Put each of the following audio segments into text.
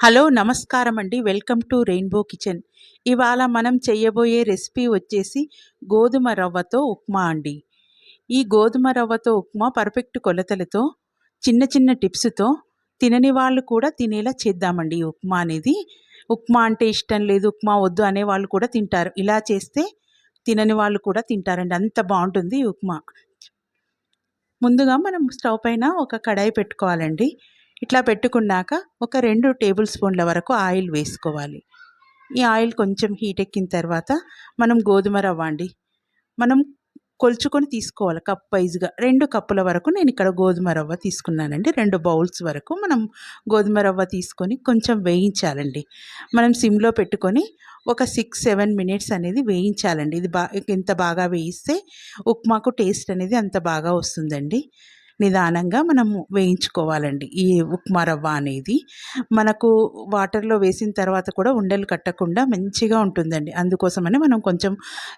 Hello నమస్కారం అండి welcome to rainbow kitchen. ఇవాళ మనం చేయబోయే రెసిపీ వచ్చేసి గోధుమ రవ్వతో ఉప్మా అండి. ఈ గోధుమ రవ్వతో ఉప్మా పర్ఫెక్ట్ కొలతలతో చిన్న చిన్న టిప్స్తో తినని వాళ్ళు కూడా తినేలా చేద్దామండి ఈ ఉప్మా అనేది. ఉప్మా అంటే ఇష్టం లేదు ఉప్మా వద్దు అనే వాళ్ళు కూడా తింటారు. ఇలా చేస్తే తినని వాళ్ళు కూడా తింటారండి. అంత బాగుంటుంది ఈ ఉప్మా. ముందుగా మనం స్టవ్ పైన ఒక కడాయి పెట్టుకోవాలండి. ఇట్లా పెట్టుకున్నాక ఒక రెండు టేబుల్ స్పూన్ల వరకు ఆయిల్ వేసుకోవాలి. ఈ ఆయిల్ కొంచెం హీట్ ఎక్కిన తర్వాత మనం గోధుమ రవ్వ అండి మనం కొలుచుకొని తీసుకోవాలి కప్ వైజ్గా. రెండు కప్పుల వరకు నేను ఇక్కడ గోధుమ రవ్వ తీసుకున్నానండి. రెండు బౌల్స్ వరకు మనం గోధుమ రవ్వ తీసుకొని కొంచెం వేయించాలండి. మనం సిమ్లో పెట్టుకొని ఒక సిక్స్ సెవెన్ మినిట్స్ అనేది వేయించాలండి. ఇది బా ఎంత బాగా వేయిస్తే ఉప్మాకు టేస్ట్ అనేది అంత బాగా వస్తుందండి. నిదానంగా మనము వేయించుకోవాలండి. ఈ ఉప్మా రవ్వ అనేది. మనకు వాటర్లో వేసిన తర్వాత కూడా ఉండలు కట్టకుండా మంచిగా ఉంటుందండి. అందుకోసమని మనం కొంచెం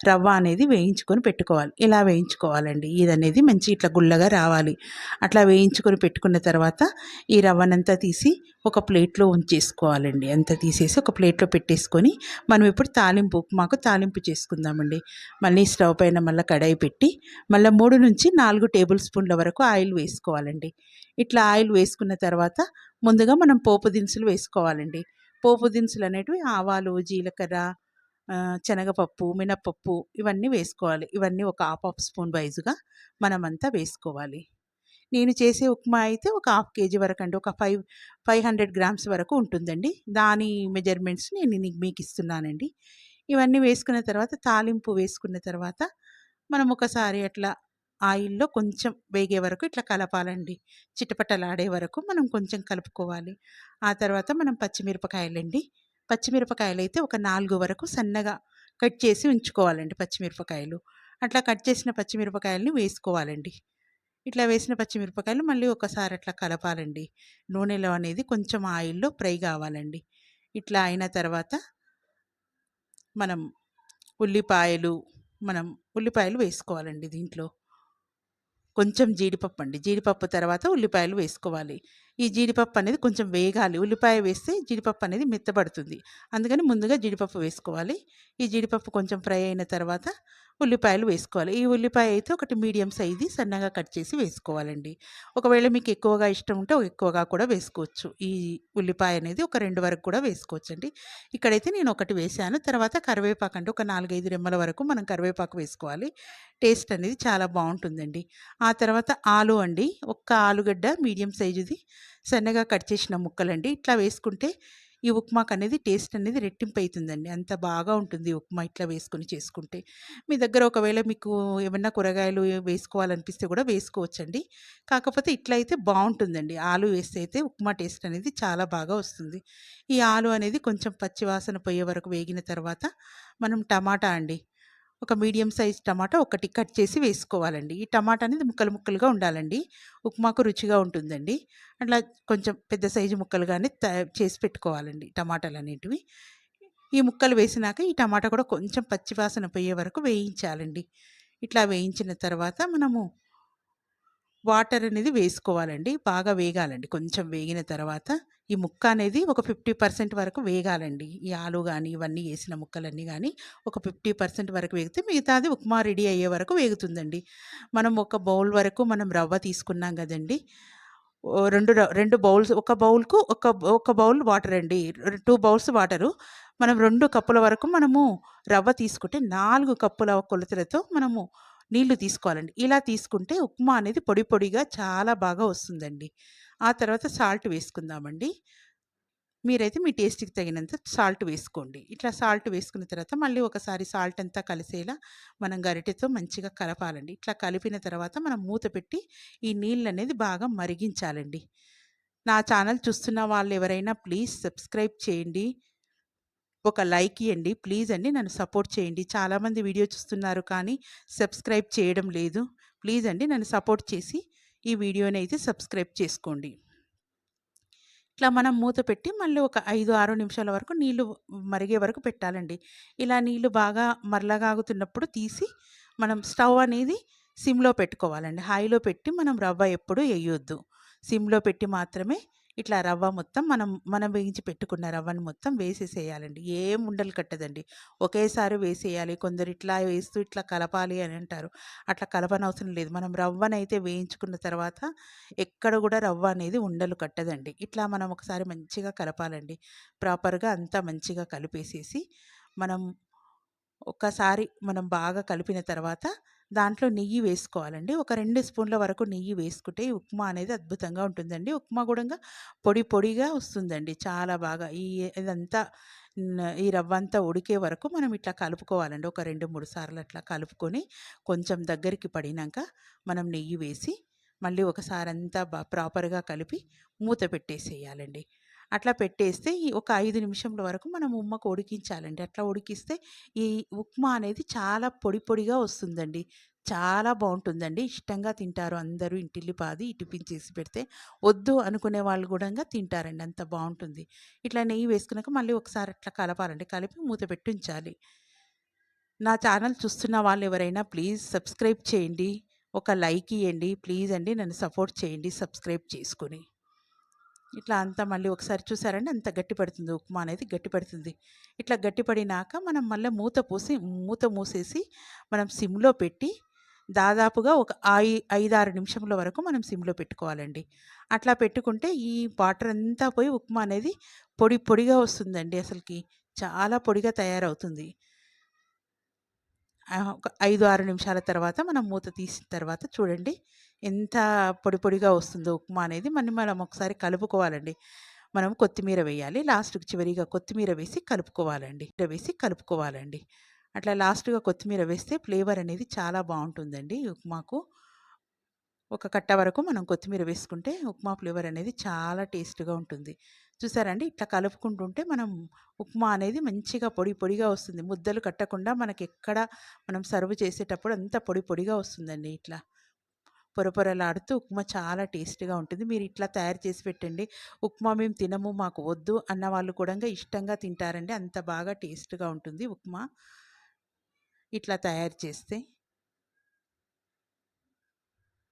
రవ్వ అనేది వేయించుకొని పెట్టుకోవాలి. ఇలా వేయించుకోవాలండి. ఇది అనేది మంచి ఇట్లా గుల్లగా రావాలి. అట్లా వేయించుకొని పెట్టుకున్న తర్వాత ఈ రవ్వనంతా తీసి ఒక ప్లేట్లో ఉంచేసుకోవాలండి. అంత తీసేసి ఒక ప్లేట్లో పెట్టేసుకొని మనం ఇప్పుడు తాలింపు ఉప్మాకు తాలింపు చేసుకుందామండి. మళ్ళీ స్టవ్ పైన మళ్ళీ కడాయి పెట్టి మళ్ళీ మూడు నుంచి నాలుగు టేబుల్ స్పూన్ల వరకు ఆయిల్ ఆయిల్ వేసుకోవాలండి. ఇట్లా ఆయిల్ వేసుకున్న తర్వాత ముందుగా మనం పోపు దినుసులు వేసుకోవాలండి. పోపు దినుసులు అనేటివి ఆవాలు జీలకర్ర శనగపప్పు మినపప్పు ఇవన్నీ వేసుకోవాలి. ఇవన్నీ ఒక హాఫ్ హాఫ్ స్పూన్ వైజుగా మనమంతా వేసుకోవాలి. నేను చేసే ఉప్మా అయితే ఒక హాఫ్ కేజీ వరకు అండి ఒక ఫైవ్ ఫైవ్ హండ్రెడ్ గ్రామ్స్ వరకు ఉంటుందండి. దాని మెజర్మెంట్స్ నేను మీకు ఇస్తున్నానండి. ఇవన్నీ వేసుకున్న తర్వాత తాలింపు వేసుకున్న తర్వాత మనం ఒకసారి అట్లా ఆయిల్లో కొంచెం వేగే వరకు ఇట్లా కలపాలండి. చిటపటలాడే వరకు మనం కొంచెం కలుపుకోవాలి. ఆ తర్వాత మనం పచ్చిమిరపకాయలండి. పచ్చిమిరపకాయలు అయితే ఒక నాలుగు వరకు సన్నగా కట్ చేసి ఉంచుకోవాలండి పచ్చిమిరపకాయలు. అట్లా కట్ చేసిన పచ్చిమిరపకాయలని వేసుకోవాలండి. ఇట్లా వేసిన పచ్చిమిరపకాయలు మళ్ళీ ఒకసారి అట్లా కలపాలండి. నూనెలో అనేది కొంచెం ఆయిల్లో ఫ్రై కావాలండి. ఇట్లా అయిన తర్వాత మనం ఉల్లిపాయలు మనం ఉల్లిపాయలు వేసుకోవాలండి దీంట్లో. కొంచెం జీడిపప్పు అండి. జీడిపప్పు తర్వాత ఉల్లిపాయలు వేసుకోవాలి. ఈ జీడిపప్పు అనేది కొంచెం వేగాలి. ఉల్లిపాయ వేస్తే జీడిపప్పు అనేది మెత్తబడుతుంది. అందుకని ముందుగా జీడిపప్పు వేసుకోవాలి. ఈ జీడిపప్పు కొంచెం ఫ్రై అయిన తర్వాత ఉల్లిపాయలు వేసుకోవాలి. ఈ ఉల్లిపాయ అయితే ఒకటి మీడియం సైజు సన్నగా కట్ చేసి వేసుకోవాలండి. ఒకవేళ మీకు ఎక్కువగా ఇష్టం ఉంటే ఎక్కువగా కూడా వేసుకోవచ్చు. ఈ ఉల్లిపాయ అనేది ఒక రెండు వరకు కూడా వేసుకోవచ్చు అండి ఇక్కడైతే నేను ఒకటి వేసాను తర్వాత కరివేపాకు అంటే ఒక నాలుగైదు రెమ్మల వరకు మనం కరివేపాకు వేసుకోవాలి. టేస్ట్ అనేది చాలా బాగుంటుందండి. ఆ తర్వాత ఆలు అండి. ఒక్క ఆలుగడ్డ మీడియం సైజుది. సన్నగా కట్ చేసిన ముక్కలండి. ఇట్లా వేసుకుంటే ఈ ఉప్మాకు అనేది టేస్ట్ అనేది రెట్టింపు అవుతుందండి అంత బాగా ఉంటుంది ఉప్మా ఇట్లా వేసుకొని చేసుకుంటే. మీ దగ్గర ఒకవేళ మీకు ఏమన్నా కూరగాయలు వేసుకోవాలనిపిస్తే కూడా వేసుకోవచ్చండి. కాకపోతే ఇట్లా అయితే బాగుంటుందండి ఆలు వేస్తే అయితే ఉప్మా టేస్ట్ అనేది చాలా బాగా వస్తుంది. ఈ ఆలు అనేది కొంచెం పచ్చివాసన పోయే వరకు వేగిన తర్వాత మనం టమాటా అండి ఒక మీడియం సైజ్ టమాటా ఒకటి కట్ చేసి వేసుకోవాలండి. ఈ టమాటా అనేది ముక్కలు ముక్కలుగా ఉండాలండి. ఉప్మాకు రుచిగా ఉంటుందండి. అట్లా కొంచెం పెద్ద సైజు ముక్కలుగానే చేసి పెట్టుకోవాలండి టమాటాలు అనేటివి. ఈ ముక్కలు వేసినాక ఈ టమాటా కూడా కొంచెం పచ్చివాసన పోయే వరకు వేయించాలండి. ఇట్లా వేయించిన తర్వాత మనము వాటర్ అనేది వేసుకోవాలండి. బాగా వేగాలండి. కొంచెం వేగిన తర్వాత ఈ ముక్క అనేది ఒక ఫిఫ్టీ పర్సెంట్ వరకు వేగాలండి. ఈ ఆలు కానీ ఇవన్నీ వేసిన ముక్కలన్నీ కానీ ఒక ఫిఫ్టీ పర్సెంట్ వరకు వేగితే మిగతాది ఉప్మా రెడీ అయ్యే వరకు వేగుతుందండి. మనం ఒక బౌల్ వరకు మనం రవ్వ తీసుకున్నాం కదండి. రెండు రెండు బౌల్స్ ఒక బౌల్కు ఒక ఒక బౌల్ వాటర్ అండి. Two bowls water. మనం రెండు కప్పుల వరకు మనము రవ్వ తీసుకుంటే నాలుగు కప్పుల కొలతలతో మనము నీళ్ళు తీసుకోవాలండి. ఇలా తీసుకుంటే ఉప్మా అనేది పొడి పొడిగా చాలా బాగా వస్తుందండి. ఆ తర్వాత సాల్ట్ వేసుకుందామండి. మీరైతే మీ టేస్ట్కి తగినంత సాల్ట్ వేసుకోండి. ఇట్లా సాల్ట్ వేసుకున్న తర్వాత మళ్ళీ ఒకసారి సాల్ట్ అంతా కలిసేలా మనం గరిటెతో మంచిగా కలపాలండి. ఇట్లా కలిపిన తర్వాత మనం మూత పెట్టి ఈ నీళ్ళు అనేది బాగా మరిగించాలండి. నా ఛానల్ చూస్తున్న వాళ్ళు ఎవరైనా ప్లీజ్ సబ్స్క్రైబ్ చేయండి. ఒక లైక్ ఇవ్వండి ప్లీజ్ అండి నన్ను సపోర్ట్ చేయండి. చాలామంది వీడియో చూస్తున్నారు కానీ సబ్స్క్రైబ్ చేయడం లేదు. ప్లీజ్ అండి నన్ను సపోర్ట్ చేసి ఈ వీడియోని అయితే సబ్స్క్రైబ్ చేసుకోండి. ఇట్లా మనం మూత పెట్టి మళ్ళీ ఒక ఐదు ఆరు నిమిషాల వరకు నీళ్ళు మరిగే వరకు పెట్టాలండి. ఇలా నీళ్ళు బాగా మరలగాగుతున్నప్పుడు తీసి మనం స్టవ్ అనేది సిమ్లో పెట్టుకోవాలండి. హైలో పెట్టి మనం రవ్వ ఎప్పుడు వేయొద్దు సిమ్లో పెట్టి మాత్రమే ఇట్లా రవ్వ మొత్తం మనం మనం వేయించి పెట్టుకున్న రవ్వను మొత్తం వేసేసేయాలండి. ఏం ఉండలు కట్టదండి. ఒకేసారి వేసేయాలి. కొందరు ఇట్లా వేస్తూ ఇట్లా కలపాలి అని అంటారు. అట్లా కలపనవసరం లేదు. మనం రవ్వనైతే వేయించుకున్న తర్వాత ఎక్కడ కూడా రవ్వ అనేది ఉండలు కట్టదండి. ఇట్లా మనం ఒకసారి మంచిగా కలపాలండి. ప్రాపర్గా అంతా మంచిగా కలిపేసేసి మనం ఒకసారి మనం బాగా కలిపిన తర్వాత దాంట్లో నెయ్యి వేసుకోవాలండి. ఒక రెండు స్పూన్ల వరకు నెయ్యి వేసుకుంటే ఈ ఉప్మా అనేది అద్భుతంగా ఉంటుందండి. ఉప్మా కూడా పొడి పొడిగా వస్తుందండి. చాలా బాగా ఈ ఇదంతా ఈ రవ్వ అంతా ఉడికే వరకు మనం ఇట్లా కలుపుకోవాలండి. ఒక రెండు మూడు సార్లు అట్లా కలుపుకొని కొంచెం దగ్గరికి పడినాక మనం నెయ్యి వేసి మళ్ళీ ఒకసారి అంతా బా ప్రాపర్గా కలిపి మూత పెట్టేసేయాలండి. అట్లా పెట్టేస్తే ఈ ఒక ఐదు నిమిషంల వరకు మనం ఉమ్మకు ఉడికించాలండి అట్లా ఉడికిస్తే ఈ ఉప్మా అనేది చాలా పొడి పొడిగా వస్తుందండి. చాలా బాగుంటుందండి. ఇష్టంగా తింటారు అందరూ ఇంటిల్లి పాది ఇటుపించేసి చేసి పెడితే. వద్దు అనుకునే వాళ్ళు కూడా తింటారండి. అంత బాగుంటుంది. ఇట్లా నెయ్యి వేసుకున్నాక మళ్ళీ ఒకసారి అట్లా కలపాలండి. కలిపి మూత పెట్టి ఉంచాలి. నా ఛానల్ చూస్తున్న వాళ్ళు ఎవరైనా ప్లీజ్ సబ్స్క్రైబ్ చేయండి. ఒక లైక్ ఇవ్వండి ప్లీజ్ అండి. నన్ను సపోర్ట్ చేయండి. సబ్స్క్రైబ్ చేసుకొని. ఇట్లా అంతా మళ్ళీ ఒకసారి చూసారండి అంత గట్టి పడుతుంది ఉప్మా అనేది గట్టి పడుతుంది ఇట్లా గట్టి పడినాక మనం మళ్ళీ మూత పోసి మూత మూసేసి మనం సిమ్లో పెట్టి దాదాపుగా ఒక ఐ ఐదారు నిమిషముల వరకు మనం సిమ్లో పెట్టుకోవాలండి. అట్లా పెట్టుకుంటే ఈ వాటర్ అంతా పోయి ఉప్మా అనేది పొడి పొడిగా వస్తుందండి అసలుకి. చాలా పొడిగా తయారవుతుంది. ఒక ఐదు ఆరు నిమిషాల తర్వాత మనం మూత తీసిన తర్వాత చూడండి. ఎంత పొడి పొడిగా వస్తుందో ఉప్మా అనేది మనం మనం ఒకసారి కలుపుకోవాలండి. మనం కొత్తిమీర వేయాలి. లాస్ట్కి చివరిగా కొత్తిమీర వేసి కలుపుకోవాలండి. వేసి కలుపుకోవాలండి. అట్లా లాస్ట్గా కొత్తిమీర వేస్తే ఫ్లేవర్ అనేది చాలా బాగుంటుందండి ఉప్మాకు. ఒక కట్ట వరకు మనం కొత్తిమీర వేసుకుంటే ఉప్మా ఫ్లేవర్ అనేది చాలా టేస్ట్గా ఉంటుంది. చూసారండి? ఇట్లా కలుపుకుంటుంటే మనం ఉప్మా అనేది మంచిగా పొడి పొడిగా వస్తుంది. ముద్దలు కట్టకుండా మనకి ఎక్కడ మనం సర్వ్ చేసేటప్పుడు అంత పొడి పొడిగా వస్తుందండి ఇట్లా. పొరపొరలాడుతూ ఉప్మా చాలా టేస్ట్గా ఉంటుంది. మీరు ఇట్లా తయారు చేసి పెట్టండి. ఉప్మా మేము తినము మాకు వద్దు అన్న వాళ్ళు కూడా ఇష్టంగా తింటారండి. అంత బాగా టేస్ట్గా ఉంటుంది ఉప్మా. ఇట్లా తయారు చేస్తే.